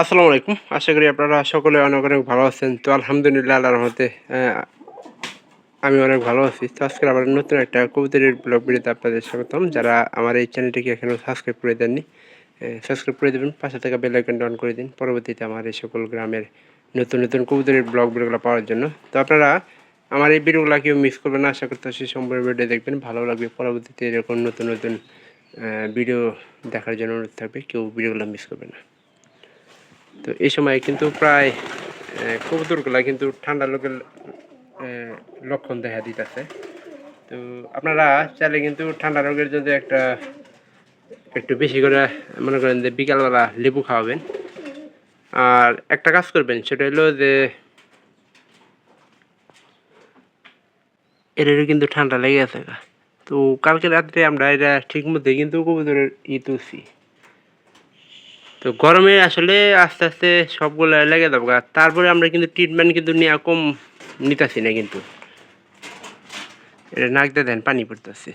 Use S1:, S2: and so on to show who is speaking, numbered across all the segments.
S1: আসসালামু আলাইকুম। আশা করি আপনারা সকলে অনেক অনেক ভালো আছেন। তো আলহামদুলিল্লাহ আল্লাহর আহ, আমি অনেক ভালো আছি। তো আজকে আবার নতুন একটা কবুতরের ব্লগ ভিডিওতে আপনাদের স্বাগতম। যারা আমার এই চ্যানেলটিকে এখনও সাবস্ক্রাইব করে দেননি সাবস্ক্রাইব করে দেবেন। পাশে থাকা বেল আইকনটা অন করে দিন পরবর্তীতে আমার এই সকল গ্রামের নতুন নতুন কবুতরের ব্লগ ভিডিওগুলো পাওয়ার জন্য। তো আপনারা আমার এই ভিডিওগুলো কেউ মিস করবেন না। আশা করতে সেই সম্পূর্ণ ভিডিও দেখবেন। ভালো লাগবে পরবর্তীতে এরকম নতুন নতুন ভিডিও দেখার জন্য অনুরোধ থাকবে। কেউ ভিডিওগুলো মিস করবে না। তো এই সময় কিন্তু প্রায় কবুতরগুলা কিন্তু ঠান্ডা লোকের লক্ষণ দেখা দিতেছে। তো আপনারা চাইলে কিন্তু ঠান্ডা রোগের জন্য একটা, একটু বেশি করে মনে করেন যে বিকালবেলা লেবু খাওয়াবেন। আর একটা কাজ করবেন, সেটা হলো যে, এটারও কিন্তু ঠান্ডা লেগে আছে তো কালকে রাত্রে আমরা এটা ঠিক মধ্যে কিন্তু কবুতরের ই তুলছি। তো গরমে আসলে আস্তে আস্তে সবগুলো লেগে যাব। তারপরে আমরা কিন্তু ট্রিটমেন্ট কিন্তু নেওয়া কম নিতেছি না কিন্তু। এটা নাক দিয়ে দেন, পানি পড়তেছে।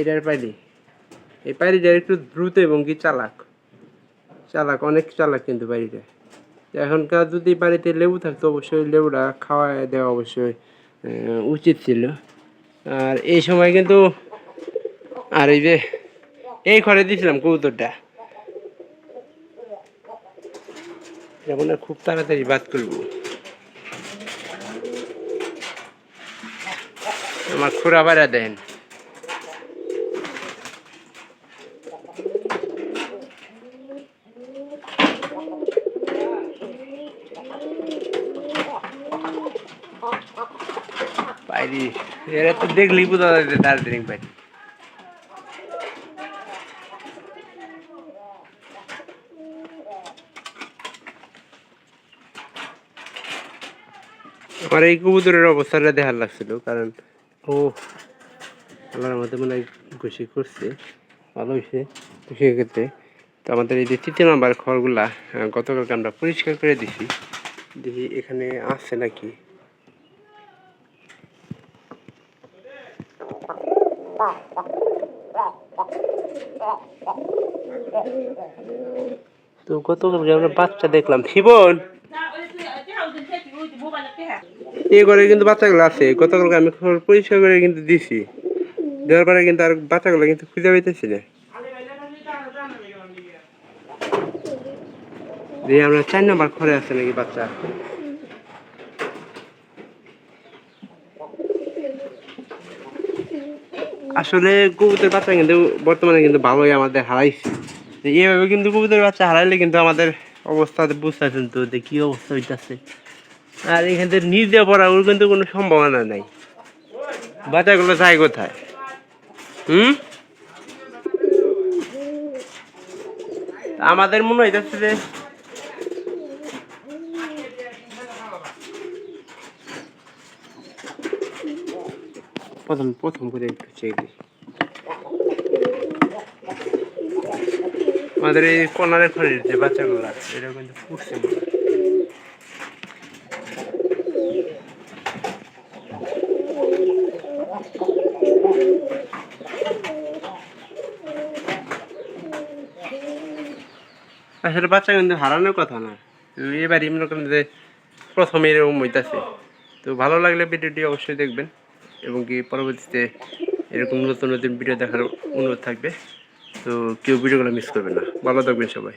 S1: এটার পাইলি এই পাইরিটা একটু দ্রুত এবং কি চালাক। চালাক, অনেক চালাক কিন্তু পাইরিটা। এখনকার যদি বাড়িতে লেবু থাকতো, অবশ্যই লেবুটা খাওয়া দেওয়া অবশ্যই উচিত ছিল। আর এই সময় কিন্তু, আর এই যে, এই ঘরে দিয়েছিলাম কবুতরটা। যেমন খুব তাড়াতাড়ি বাদ করব। আমার খুঁড়া বাড়া দেন। বাইরে এরা তো দেখলেই বোঝা যায় দার্জিলিং বাইরে আমার এই কবুতরের অবস্থাটা দেখার লাগছিল কারণ ও আমার মধ্যে মনে হয় ঘুষি করছে ভালো হয়েছে সেক্ষেত্রে তো আমাদের এই যে তৃতীয় নাম্বার আহ, গতকালকে আমরা পরিষ্কার করে দিছি। দেখি এখানে আছে নাকি। তো গতকালকে আমরা বাচ্চা দেখলাম। শিবন! এই ঘরে কিন্তু বাচ্চাগুলো আছে। গতকালকে আমি খবর পরিষ্কার করে কিন্তু দিছি। দেওয়ার পরে কিন্তু আর বাচ্চাগুলো কিন্তু খুঁজে পাইতেছি না। যে আমরা চার নাম্বার ঘরে আছে নাকি বাচ্চা? আসলে কবুতর বাচ্চা কিন্তু বর্তমানে কিন্তু ভালোই আমাদের হারাইছে। এইভাবে কিন্তু কবুতর বাচ্চা হারাইলে কিন্তু আমাদের অবস্থা বুঝতেছেন তো যে কি অবস্থা হইতাছে। আর এখান থেকে নিচ দিয়ে পড়া ওর কিন্তু কোনো সম্ভাবনা নাই। বাচ্চাগুলো যায় কোথায়? হুম? আমাদের মনে হইতেছে যে প্রথম প্রথম করে চেক আমাদের এই কর্নারের খনির যে বাচ্চাগুলো আছে এটা কিন্তু ফুটছে আসলে বাচ্চা কিন্তু হারানোর কথা না। এবার এমন মনে যে প্রথমে এরকম হইতেছে। তো ভালো লাগলে ভিডিওটি অবশ্যই দেখবেন এবং কি পরবর্তীতে এরকম নতুন নতুন ভিডিও দেখার অনুরোধ থাকবে। তো কেউ ভিডিওগুলো মিস করবে না। ভালো থাকবেন সবাই।